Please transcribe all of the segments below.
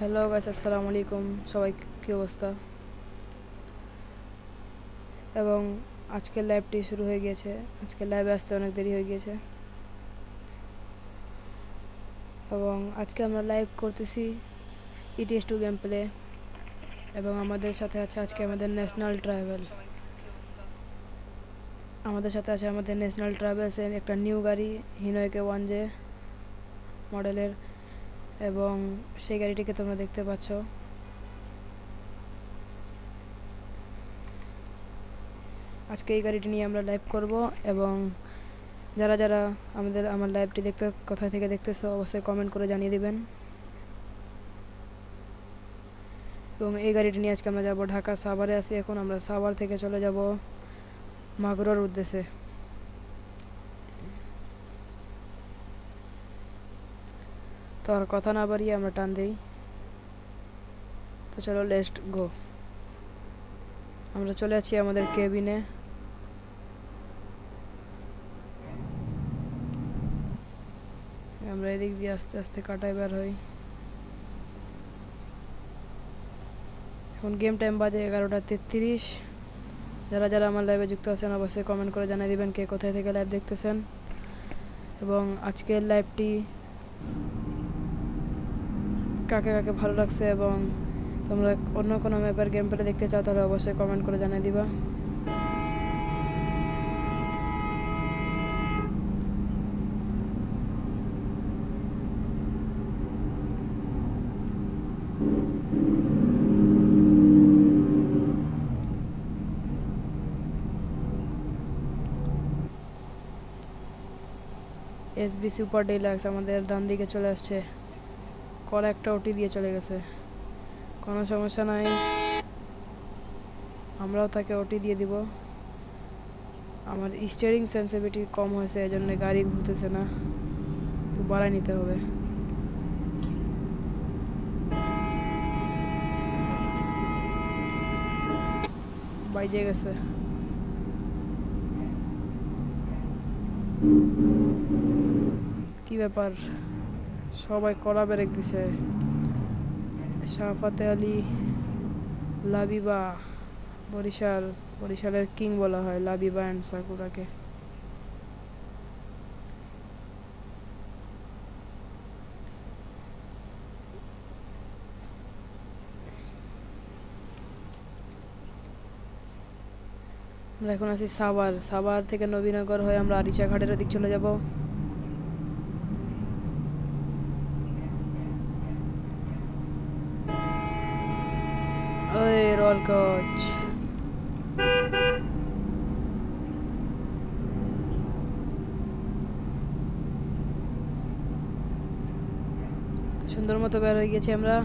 Hello গাছ আসসালামু আলাইকুম সবাই কী অবস্থা? এবং আজকের লাইভটি শুরু হয়ে গিয়েছে। আজকে লাইভে আসতে অনেক দেরি হয়ে গিয়েছে। এবং আজকে আমরা লাইভ করতেছি ইটিএস টু গেম প্লে এবং আমাদের সাথে আছে আজকে আমাদের ন্যাশনাল ট্রাভেল আমাদের সাথে আছে আমাদের ন্যাশনাল ট্রাভেলসের একটা নিউ গাড়ি হিনোয়কে ওয়ান জে মডেলের এবং সেই গাড়িটিকে তোমরা দেখতে পাচ্ছ। আজকে এই গাড়িটি নিয়ে আমরা লাইভ করব এবং যারা যারা আমাদের, আমার লাইভটি দেখতে কোথা থেকে দেখতেছো অবশ্যই কমেন্ট করে জানিয়ে দিবেন। এবং এই গাড়িটি নিয়ে আজকে আমরা যাব ঢাকা সাভারে আসি এখন আমরা সাভার থেকে চলে যাব মাগুরার উদ্দেশ্যে। তো আর কথা না বাড়িয়ে আমরা টান দিই। তো চলো লেস্ট গো আমরা চলে আছি আমাদের কেবিনে আমরা এদিক দিয়ে আস্তে আস্তে কাটায় বের হই। এখন গেম টাইম বাজে এগারোটা তেত্রিশ। যারা যারা আমার লাইভে যুক্ত আছেন, অবশ্যই কমেন্ট করে জানিয়ে দিবেন কে কোথায় থেকে লাইভ দেখতেছেন। এবং আজকের লাইভটি কাকে কাকে ভালো লাগছে এবং তোমরা অন্য কোনো ম্যাপের গেম প্লে দেখতে চাও, তাহলে অবশ্যই কমেন্ট করে জানিয়ে দিবা। এসবি সুপার ডিলাক্স আমাদের ডান দিকে চলে আসছে। কল একটা ওটি দিয়ে চলে গেছে। কোনো সমস্যা নাই। আমরাও তাকে ওটি দিয়ে দিব। আমার স্টিয়ারিং সেন্সিভিটি কম হয়েছে এই জন্য গাড়ি ঘুরতেছে না। তো বাড়াই নিতে হবে। বাইজে গেছে। কি ব্যাপার? সবাই কড়া ব্রেক দিছে। শাহফাতে আলী, লাবিবা, বরিশাল, বরিশালের কিং বলা হয়, লাবিবা অ্যান্ড সাকুরাকে। আমরা এখন আছি সাবার সাবার থেকে নবীনগর হয়ে আমরা আরিচা ঘাটের দিক চলে যাব। রোল কোচ সুন্দর মতো বের হয়ে গেছি আমরা।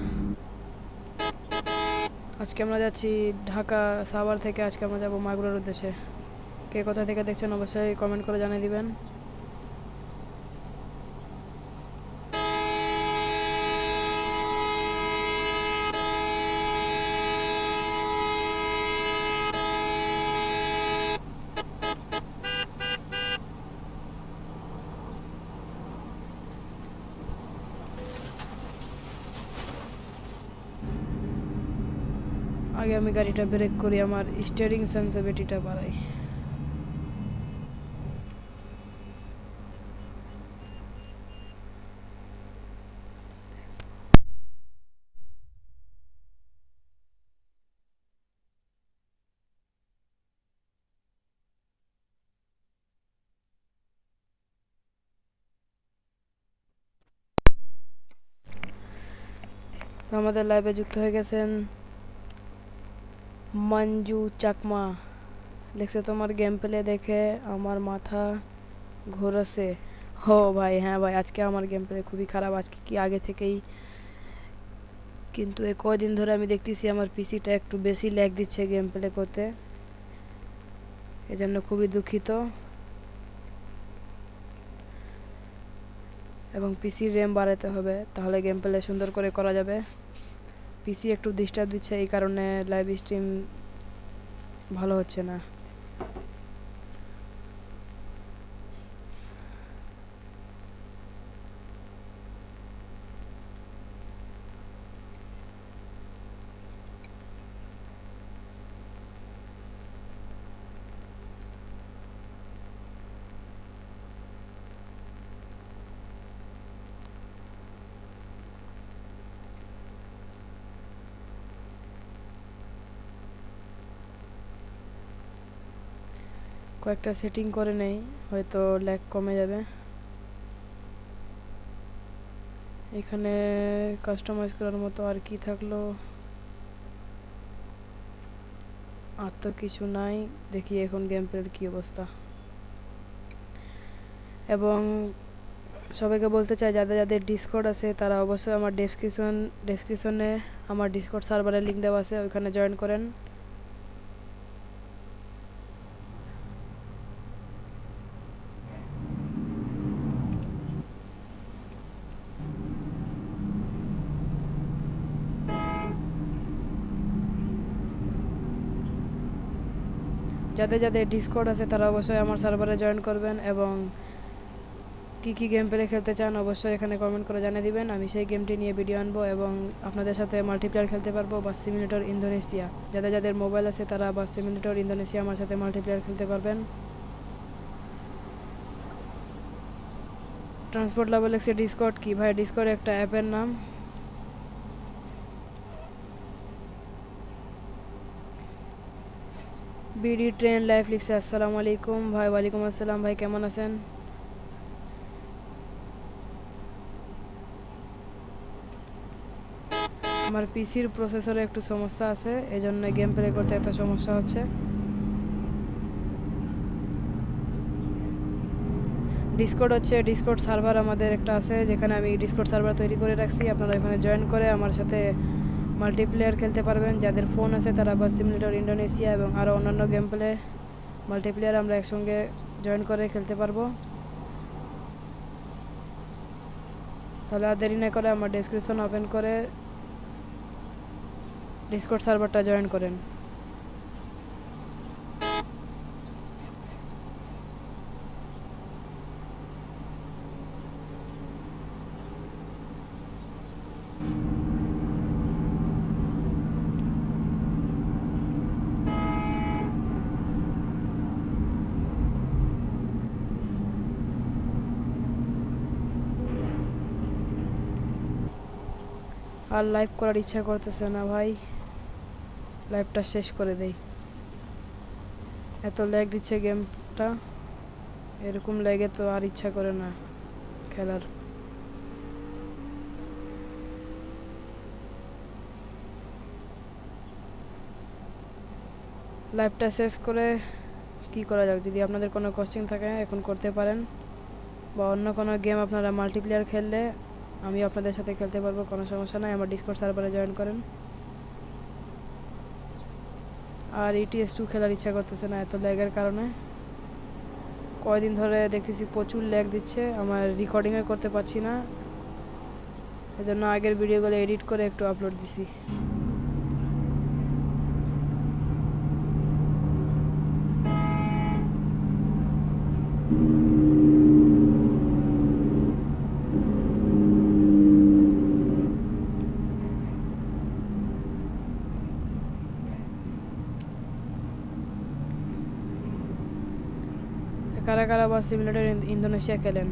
আজকে আমরা যাচ্ছি ঢাকা সাভার থেকে, আজকে আমরা যাব মাগুরার উদ্দেশ্যে। কে কোথা থেকে দেখছেন অবশ্যই কমেন্ট করে জানিয়ে দিবেন। আগে আমি গাড়িটা ব্রেক করি আমার স্টিয়ারিং সেন্সিভিটিটা বাড়াই। আমাদের লাইভে যুক্ত হয়ে গেছেন মঞ্জু চাকমা। দেখছে তোমার গেম প্লে দেখে আমার মাথা ঘোরাছে। হো ভাই হ্যাঁ ভাই, আজকে আমার গেম প্লে খুবই খারাপ। আজকে কি আগে থেকেই? কিন্তু এ কয়দিন ধরে আমি দেখতেছি আমার পিসিটা একটু বেশি ল্যাগ দিচ্ছে গেম প্লে করতে। এজন্য খুবই দুঃখিত। এবং পিসির র্যাম বাড়াতে হবে, তাহলে গেম প্লে সুন্দর করে করা যাবে। পিসি একটু ডিস্টার্ব দিচ্ছে এই কারণে লাইভ স্ট্রিম ভালো হচ্ছে না। কয়েকটা সেটিং করে নেই, হয়তো ল্যাগ কমে যাবে। এখানে কাস্টমাইজ করার মতো আর কি থাকল? আর তো কিছু নাই, দেখি এখন গেম প্লের কী অবস্থা। এবং সবাইকে বলতে চাই, যাদের যাদের ডিসকর্ড আছে, তারা অবশ্যই আমার ডেসক্রিপশন ডেসক্রিপশনে আমার ডিসকর্ড সার্ভারের লিঙ্ক দেওয়া আছে, ওইখানে জয়েন করেন। যাদের যাদের ডিসকর্ড আছে তারা অবশ্যই আমার সার্ভারে জয়েন করবেন এবং কি কি গেম প্লে খেলতে চান অবশ্যই এখানে কমেন্ট করে জানিয়ে দিবেন। আমি সেই গেমটি নিয়ে ভিডিও আনব এবং আপনাদের সাথে মাল্টিপ্লেয়ার খেলতে পারব বা সিমিলেটর ইন্দোনেশিয়া যাদের যাদের মোবাইল আছে তারা বা সিমিলেটর ইন্দোনেশিয়া আমার সাথে মাল্টিপ্লেয়ার খেলতে পারবেন। ট্রান্সপোর্ট লেভেল এক্সে ডিসকর্ড কী? ভাই ডিসকর্ড একটা অ্যাপের নাম। বিডি ট্রেন লাইফ লিখছে, আসসালামু আলাইকুম। ভাই, ওয়ালাইকুম আসসালাম। ভাই, কেমন আছেন? আমার পিসির প্রসেসরে একটু সমস্যা আছে, এজন্য গেম প্লে করতে এত সমস্যা হচ্ছে। ডিসকর্ড হচ্ছে ডিসকর্ড সার্ভার আমাদের একটা আছে, যেখানে আমি ডিসকর্ড সার্ভার তৈরি করে রাখছি। আপনারা এখানে জয়েন করে আমার সাথে মাল্টিপ্লেয়ার খেলতে পারবেন, যাদের ফোন আছে তারা বা সিমুলেটর ইন্ডোনেশিয়া এবং আরও অন্যান্য গেম প্লে মাল্টিপ্লেয়ার আমরা একসঙ্গে জয়েন করে খেলতে পারব। তাহলে আর দেরি না করে আমার ডেসক্রিপশন ওপেন করে ডিসকোড সার্ভারটা জয়েন করেন। আর লাইভ করার ইচ্ছা করতেছে না ভাই। লাইভটা শেষ করে দেই। এত ল্যাগ দিচ্ছে গেমটা এরকম লেগে তো আর ইচ্ছা করে না খেলার। লাইভটা শেষ করে কি করা যাক? যদি আপনাদের কোনো কোশ্চেন থাকে, এখন করতে পারেন। বা অন্য কোনো গেম আপনারা মাল্টিপ্লেয়ার খেললে আমি আপনাদের সাথে খেলতে পারব, কোনো সমস্যা নাই। আমার ডিসকর্ড সার্ভারে জয়েন করেন। আর ইটিএস টু খেলার ইচ্ছা করতেছে না, এত ল্যাগের কারণে। কয়দিন ধরে দেখতেছি প্রচুর ল্যাগ দিচ্ছে। আমার রেকর্ডিংও করতে পারছি না। এজন্য আগের ভিডিওগুলো এডিট করে একটু আপলোড দিছি। কারা কারা বা in ইন্দোনেশিয়া খেলেন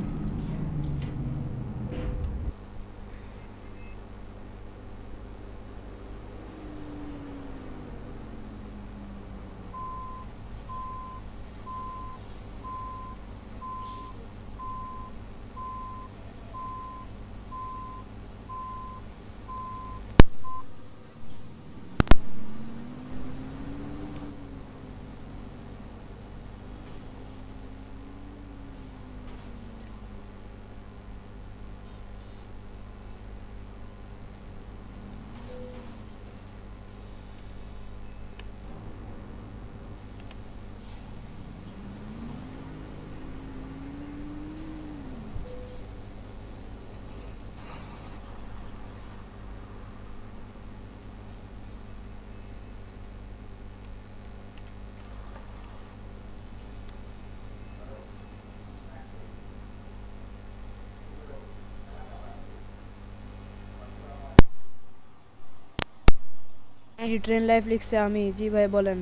ট্রেন লাইফ লিখছে আমি জি ভাই বলেন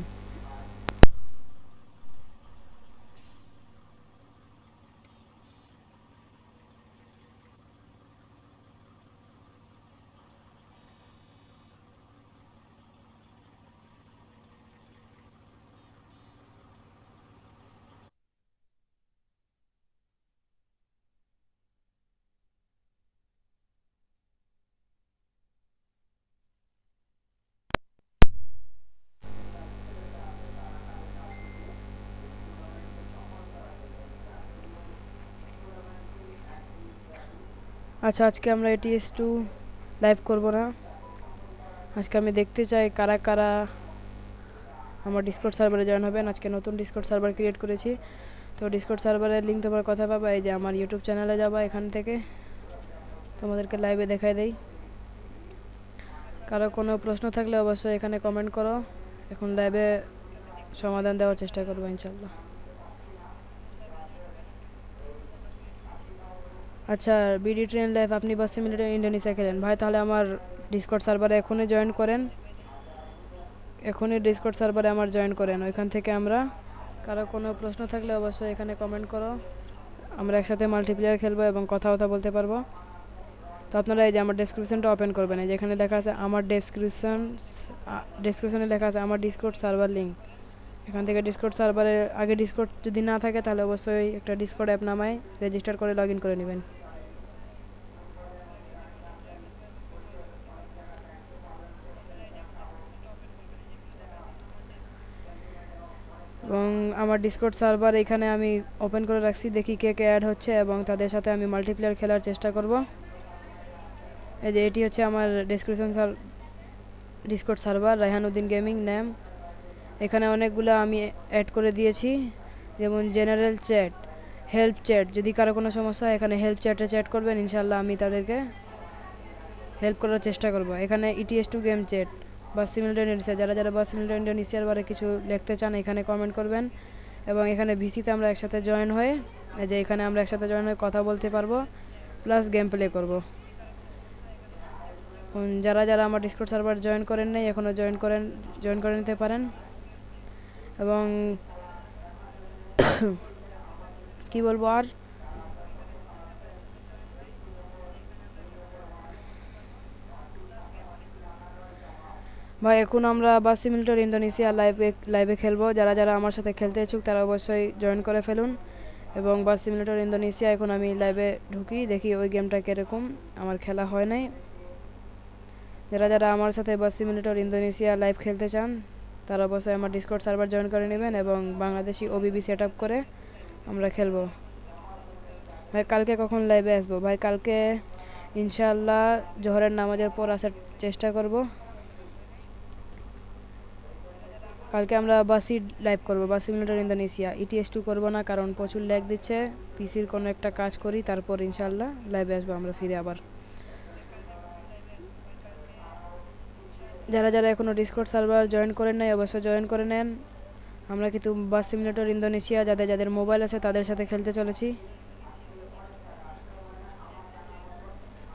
আচ্ছা আজকে আমরা এটিএস টু লাইভ করব না। আজকে আমি দেখতে চাই কারা কারা আমার ডিসকর্ড সার্ভারে জয়েন হবেন। আজকে নতুন ডিসকর্ড সার্ভার ক্রিয়েট করেছি। তো ডিসকর্ড সার্ভারের লিঙ্ক তোমার কথা পাবা, এই যে আমার ইউটিউব চ্যানেলে যাবা এখান থেকে। তোমাদেরকে লাইভে দেখাই দেই। কারও কোনো প্রশ্ন থাকলে অবশ্যই এখানে কমেন্ট করো। এখন লাইভে সমাধান দেওয়ার চেষ্টা করব ইনশাল্লাহ আচ্ছা বিডি ট্রেন লাইফ আপনি বাস সিমিলেটর ইন্ডোনেশিয়া খেলেন। ভাই, তাহলে আমার ডিসকর্ড সার্ভারে এখনই জয়েন করেন। এখনই ডিসকর্ড সার্ভারে আমার জয়েন করেন। ওইখান থেকে আমরা, কারও কোনো প্রশ্ন থাকলে অবশ্যই এখানে কমেন্ট করো। আমরা একসাথে মাল্টিপ্লেয়ার খেলব এবং কথা কথা বলতে পারব। তো আপনারা এই যে আমার ডেসক্রিপশনটা ওপেন করবেন। এই যেখানে লেখা আছে আমার ডেসক্রিপশন ডেসক্রিপশনে লেখা আছে আমার ডিসকোড সার্ভার লিঙ্ক এখান থেকে ডিসকোড সার্ভারের আগে ডিসকোড যদি না থাকে, তাহলে অবশ্যই একটা ডিসকোড অ্যাপ নামায় রেজিস্টার করে লগ ইন করে নেবেন। এবং আমার ডিসকোড সার্ভার এখানে আমি ওপেন করে রাখছি, দেখি কে কে অ্যাড হচ্ছে এবং তাদের সাথে আমি মাল্টিপ্লেয়ার খেলার চেষ্টা করব। এই যে এটি হচ্ছে আমার ডিসক্রিপশন সার Discord server Raihanuddin gaming name. এখানে অনেকগুলো আমি অ্যাড করে দিয়েছি, যেমন জেনারেল চ্যাট হেল্প চ্যাট যদি কারও কোনো সমস্যা হয় এখানে হেল্প চ্যাটে চ্যাট করবেন ইনশাল্লাহ আমি তাদেরকে হেল্প করার চেষ্টা করব। এখানে ইটিএস টু গেম চ্যাট বা সিমিলার ইন্ডোনেশিয়া যারা যারা বা সিমিলার ইন্ডোনেশিয়ার বারে কিছু লিখতে চান, এখানে কমেন্ট করবেন। এবং এখানে ভিসিতে আমরা একসাথে জয়েন হয়ে যে এখানে আমরা একসাথে জয়েন হয়ে কথা বলতে পারব প্লাস গেম প্লে করব। যারা যারা আমার ডিসকোড সার্ভার জয়েন করেন নাই এখনও জয়েন করেন জয়েন করে নিতে পারেন। এবং কি বলব আর? ভাই, এখন আমরা বাস সিমিলটর ইন্দোনেশিয়া লাইভে লাইভে খেলব। যারা যারা আমার সাথে খেলতে ইচ্ছুক, তারা অবশ্যই জয়েন করে ফেলুন। এবং বাস সিমিলেটর ইন্দোনেশিয়া এখন আমি লাইভে ঢুকি, দেখি ওই গেমটা কীরকম। আমার খেলা হয় নাই। যারা যারা আমার সাথে বাস সিমিলেটর ইন্দোনেশিয়া লাইভ খেলতে চান, তারা অবশ্যই আমার ডিসকর্ড সার্ভার জয়েন করে নেবেন এবং বাংলাদেশি ওবিবি সেট আপ করে আমরা খেলব। ভাই, কালকে কখন লাইভে আসব? ভাই, কালকে ইনশাল্লাহ জোহরের নামাজের পর আসার চেষ্টা করব। কালকে আমরা বাসি লাইভ করব, bus simulator Indonesia ETS two করব না, কারণ প্রচুর ল্যাগ দিচ্ছে। পিসির কোনো একটা কাজ করি, তারপর ইনশাল্লাহ লাইভে আসব আমরা ফিরে আবার। যারা যারা এখনও ডিসকোড সার্ভার জয়েন করেন নাই, অবশ্যই জয়েন করে নেন। আমরা কিন্তু বাস সিমিলেটর ইন্দোনেশিয়া যাদের যাদের মোবাইল আছে, তাদের সাথে খেলতে চলেছি।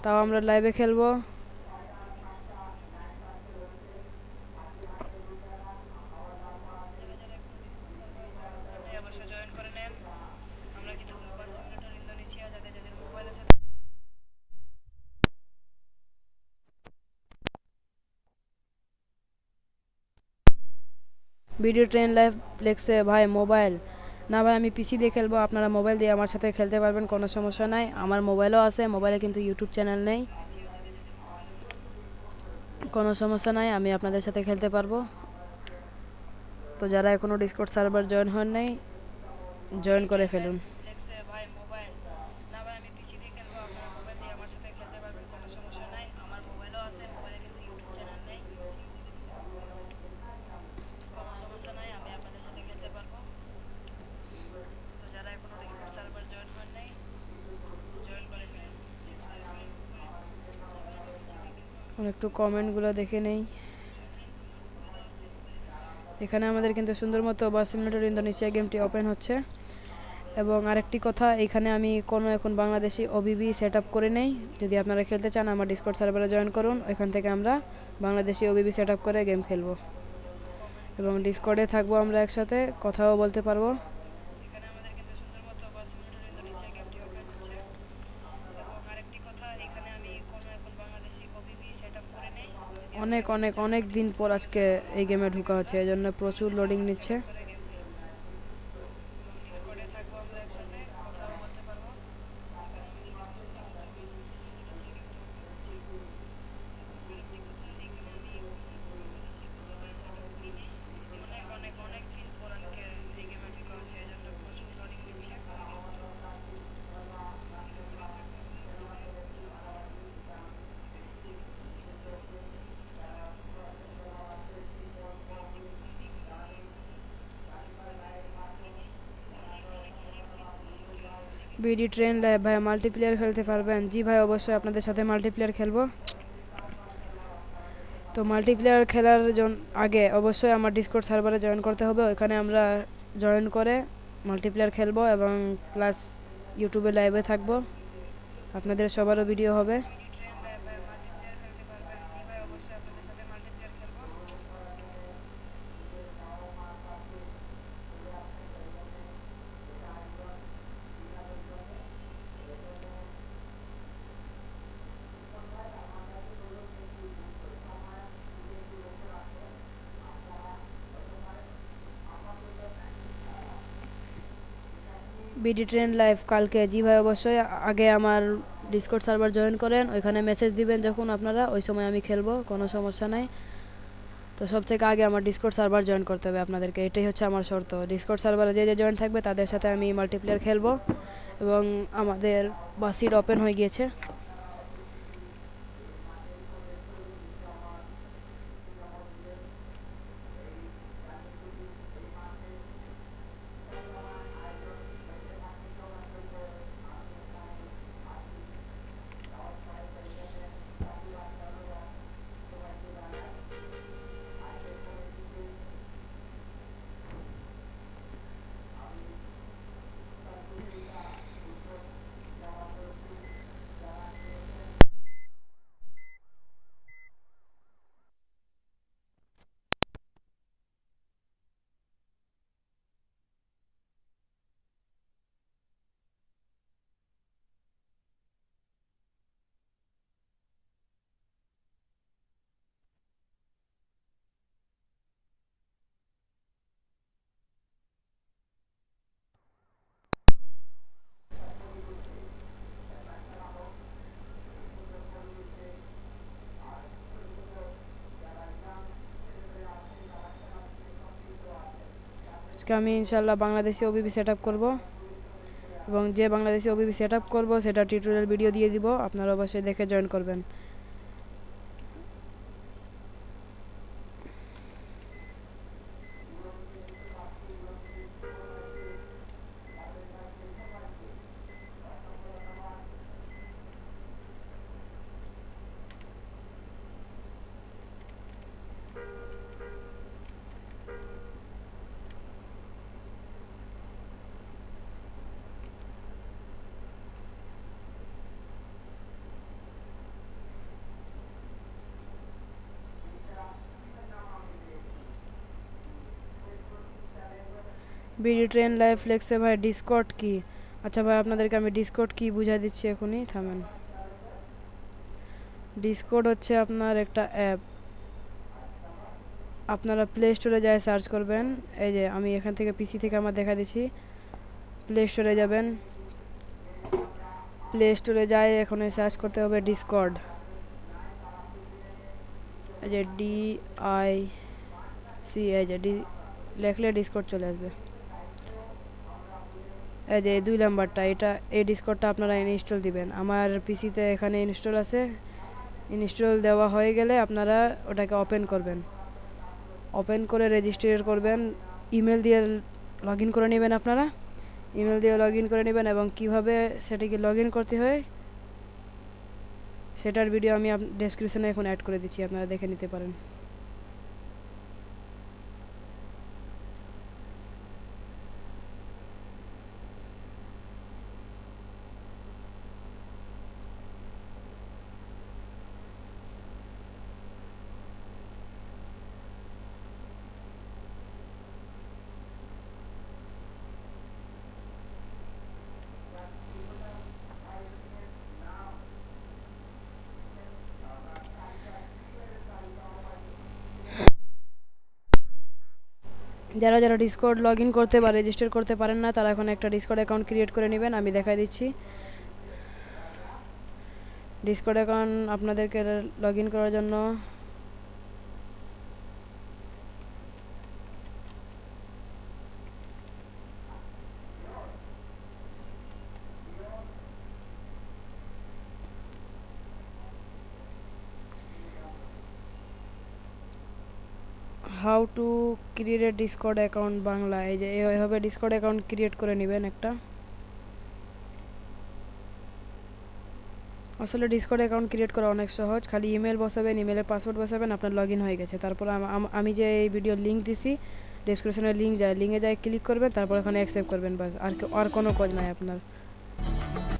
তাও আমরা লাইভে খেলব। ভিডিও ট্রেন লাইভ লেগসে ভাই, মোবাইল। না ভাই, আমি পিসি দিয়ে খেলব, আপনারা মোবাইল দিয়ে আমার সাথে খেলতে পারবেন, কোনো সমস্যা নাই। আমার মোবাইলও আছে, মোবাইলে কিন্তু ইউটিউব চ্যানেল নেই। কোনো সমস্যা নাই, আমি আপনাদের সাথে খেলতে পারব। তো যারা এখনও ডিসকোড সার্ভার জয়েন হন নাই জয়েন করে ফেলুন। একটু কমেন্টগুলো দেখে নেই। এখানে আমাদের কিন্তু সুন্দর মতো বা সিমিলেটর ইন্দোনেশিয়া গেমটি ওপেন হচ্ছে। এবং আরেকটি কথা, এখানে আমি কোনো এখন বাংলাদেশি ওবিবি সেট আপ করে নেই। যদি আপনারা খেলতে চান, আমার ডিসকোড সার্ভারে জয়েন করুন। ওইখান থেকে আমরা বাংলাদেশি ওবিবি সেট আপ করে গেম খেলব। এবং ডিসকর্ডে থাকব আমরা একসাথে, কথাও বলতে পারব। অনেক অনেক অনেক দিন পর আজকে এই গেমে ঢুকা হচ্ছে, এই জন্য প্রচুর লোডিং নিচ্ছে। বিডি ট্রেন লাইভ ভাই মাল্টিপ্লেয়ার খেলতে পারবেন। জি ভাই, অবশ্যই আপনাদের সাথে মাল্টিপ্লেয়ার খেলব। তো মাল্টিপ্লেয়ার খেলার আগে অবশ্যই আমার ডিসকোর্ড সার্ভারে জয়েন করতে হবে। ওইখানে আমরা জয়েন করে মাল্টিপ্লেয়ার খেলব এবং প্লাস ইউটিউবে লাইভে থাকব। আপনাদের সবারও ভিডিও হবে। বিডি ট্রেন লাইভ কালকে জি ভাই অবশ্যই আগে আমার ডিসকোড সার্ভার জয়েন করেন, ওইখানে মেসেজ দিবেন যখন আপনারা, ওই সময় আমি খেলব, কোনো সমস্যা নাই। তো সব থেকে আগে আমার ডিসকোড সার্ভার জয়েন করতে হবে আপনাদেরকে, এটাই হচ্ছে আমার শর্ত। ডিসকোড সার্ভারে যে যে জয়েন থাকবে, তাদের সাথে আমি মাল্টিপ্লেয়ার খেলব এবং আমাদের বাসিট ওপেন হয়ে গিয়েছে। আজকে আমি ইনশাল্লাহ বাংলাদেশি ওবিবি সেট আপ করব। এবং যে বাংলাদেশি ওবিবি সেট আপ করব, সেটা টিউটোরিয়াল ভিডিও দিয়ে দিব। আপনারা অবশ্যই দেখে জয়েন করবেন। বিডি ট্রেন লাইভ ফ্লেক্সে ভাই ডিসকট কি? আচ্ছা ভাই, আপনাদেরকে আমি ডিসকট কি বুঝাই দিচ্ছি এখনই? থামেন। ডিসকোড হচ্ছে আপনার একটা অ্যাপ। আপনারা প্লে স্টোরে যায় সার্চ করবেন, এই যে আমি এখান থেকে পিসি থেকে আমার দেখা দিচ্ছি। প্লে স্টোরে যাবেন। প্লে স্টোরে যায় এখন সার্চ করতে হবে ডিসকর্ড এই যে ডি আই সি এই যে ডি, লেখলে ডিসকর্ড চলে আসবে। এই যে দুই নাম্বারটা, এটা, এই ডিসকর্ডটা আপনারা ইনস্টল দিবেন। আমার পিসিতে এখানে ইনস্টল আছে। ইনস্টল দেওয়া হয়ে গেলে আপনারা ওটাকে ওপেন করবেন। ওপেন করে রেজিস্টার করবেন। ইমেল দিয়ে লগ করে নেবেন আপনারা। ইমেল দিয়ে লগ করে নেবেন এবং কীভাবে সেটিকে লগ করতে হয়, সেটার ভিডিও আমি ডেসক্রিপশনে এখন অ্যাড করে দিচ্ছি, আপনারা দেখে নিতে পারেন। যারা যারা ডিসকর্ড লগ ইন করতে বা রেজিস্টার করতে পারেন না, তারা এখন একটা ডিসকর্ড অ্যাকাউন্ট ক্রিয়েট করে নেবেন, আমি দেখাই দিচ্ছি। ডিসকর্ড অ্যাকাউন্ট আপনাদেরকে লগ ইন করার জন্য to create a Discord account Bangla, এই যে এইভাবে ডিসকর্ড অ্যাকাউন্ট ক্রিয়েট করে নেবেন একটা। আসলে ডিসকর্ড অ্যাকাউন্ট ক্রিয়েট করা অনেক সহজ, খালি ইমেল বসাবেন ইমেলের পাসওয়ার্ড বসাবেন, আপনার লগ ইন হয়ে গেছে। তারপর আম- যে এই ভিডিও লিঙ্ক দিছি ডিসক্রিপশনে লিঙ্ক যায় লিঙ্কে যায় ক্লিক করবেন, তারপর ওখানে অ্যাকসেপ্ট করবেন বাস আর আর কোনো কাজ নাই আপনার।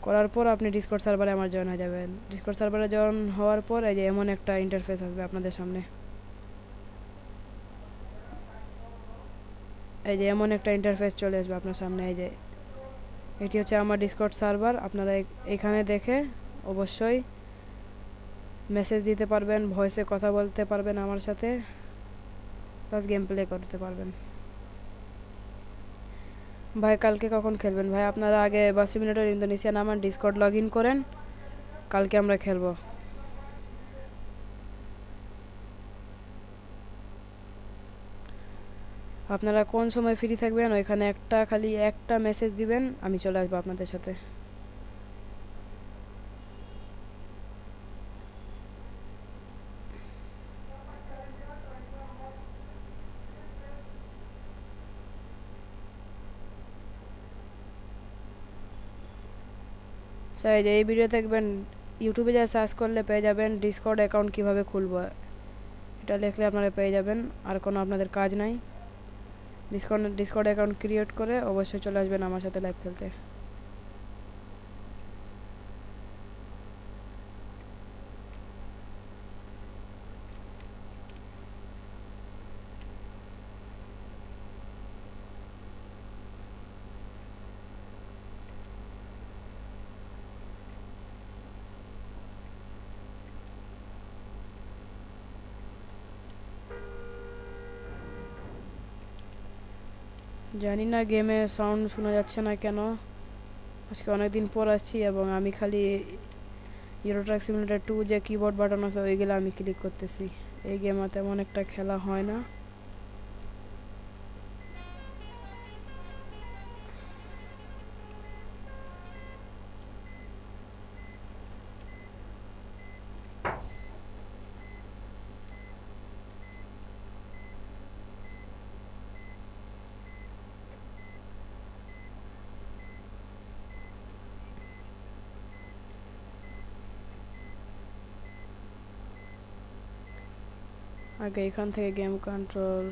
করার পর আপনি ডিসকর্ড সার্ভারে আমার জয়েন হয়ে যাবেন। ডিসকর্ড সার্ভারে জয়েন হওয়ার পর এই যে এমন একটা ইন্টারফেস আসবে আপনাদের সামনে। এই যে এমন একটা ইন্টারফেস চলে আসবে আপনার সামনে, এই যে এটি হচ্ছে আমার ডিসকর্ড সার্ভার আপনারা এখানে দেখে অবশ্যই মেসেজ দিতে পারবেন ভয়েসে কথা বলতে পারবেন আমার সাথে প্লাস গেম প্লে করতে পারবেন। ভাই, কালকে কখন খেলবেন? ভাই, আপনারা আগে বাসি মিনিটের ইন্দোনেশিয়া নামান ডিসকর্ড লগ ইন করেন, কালকে আমরা খেলব। আপনারা কোন সময় ফ্রি থাকবেন, ওইখানে একটা খালি একটা মেসেজ দিবেন, আমি চলে আসব আপনাদের সাথে। চাই যে এই ভিডিও দেখবেন ইউটিউবে যা সার্চ করলে পেয়ে যাবেন ডিসকর্ড অ্যাকাউন্ট কীভাবে খুলবো, এটা লিখলে আপনারা পেয়ে যাবেন, আর কোনো আপনাদের কাজ নাই। ডিসকর্ড ডিসকর্ড অ্যাকাউন্ট ক্রিয়েট করে অবশ্যই চলে আসবেন আমার সাথে লাইভ খেলতে। জানি না গেমে সাউন্ড শোনা যাচ্ছে না কেন। আজকে অনেক দিন পর আসছি এবং আমি খালি ইউরোট্রাক সিমিলেটার টু যে কিবোর্ড বাটন আছে, ওইগুলো আমি ক্লিক করতেছি। এই গেমে তেমন একটা খেলা হয় না। আগে এখান থেকে গেম কন্ট্রোল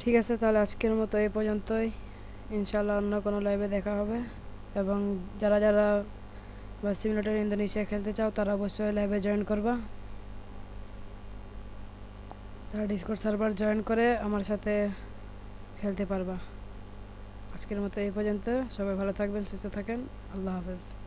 ঠিক আছে, তাহলে আজকের মতো এই পর্যন্তই। ইনশাল্লাহ অন্য কোনো লাইভে দেখা হবে। এবং যারা যারা বা সিমিলেটার ইন্দোনেশিয়া খেলতে চাও, তারা অবশ্যই লাইভে জয়েন করবা। তারা ডিসকর্ড সার্ভার জয়েন করে আমার সাথে খেলতে পারবা। আজকের মতো এই পর্যন্ত। সবাই ভালো থাকবেন, সুস্থ থাকেন। আল্লাহ হাফেজ।